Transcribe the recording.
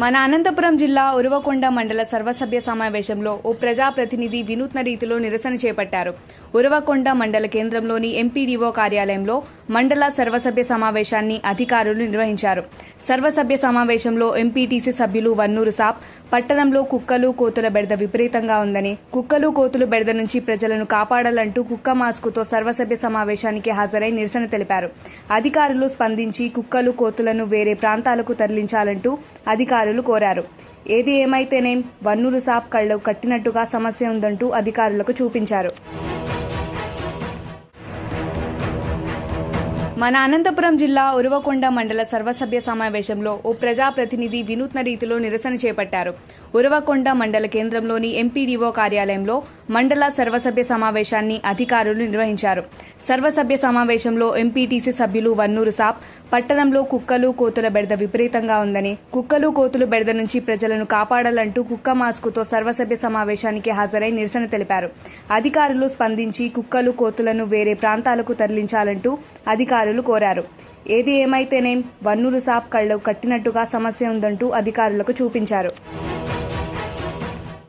మన అనంతపురం జిల్లా ఉరవకొండ మండల సర్వసభ్య సమావేశంలో ఓ ప్రజాప్రతినిధి వినూత్న రీతిలో నిరసన చేపట్టారు. ఉరవకొండ మండల కేంద్రంలోని ఎంపీడీఓ కార్యాలయంలో మండల సర్వసభ్య సమావేశాన్ని అధికారులు నిర్వహించారు. సర్వసభ్య సమావేశంలో ఎంపీటీసీ సభ్యులు వన్నూరు సాబ్ పట్టణంలో కుక్కలు కోతుల బెడద విపరీతంగా ఉందని కుక్కలు కోతులు బెడద నుంచి ప్రజలను కాపాడాలంటూ కుక్క మాస్కుతో సర్వసభ్య సమావేశానికి హాజరై నిరసన తెలిపారు. అధికారులు స్పందించి కుక్కలు కోతులను వేరే ప్రాంతాలకు తరలించాలంటూ అధికారులు కోరారు. ఏది ఏమైతేనేం వన్నూరు సాబ్ కళ్ళు కట్టినట్టుగా సమస్య ఉందంటూ అధికారులకు చూపించారు. మన అనంతపురం జిల్లా ఉరవకొండ మండల సర్వసభ్య సమావేశంలో ఓ ప్రజాప్రతినిధి వినూత్న రీతిలో నిరసన చేపట్టారు. ఉరవకొండ మండల కేంద్రంలోని ఎంపీడీఓ కార్యాలయంలో మండల సర్వసభ్య సమావేశాన్ని అధికారులు నిర్వహించారు. సర్వసభ్య సమావేశంలో ఎంపీటీసీ సభ్యులు వన్నూరు సాబ్ పట్టణంలో కుక్కలు కోతుల బెడద విపరీతంగా ఉందని కుక్కలు కోతులు బెడద నుంచి ప్రజలను కాపాడాలంటూ కుక్క మాస్కుతో సర్వసభ్య సమావేశానికి హాజరై నిరసన తెలిపారు. అధికారులు స్పందించి కుక్కలు కోతులను వేరే ప్రాంతాలకు తరలించాలంటూ అధికారులు కోరారు. ఏది ఏమైతేనేం వన్నూరు సాబ్ కళ్ళు కట్టినట్టుగా సమస్య ఉందంటూ అధికారులకు చూపించారు.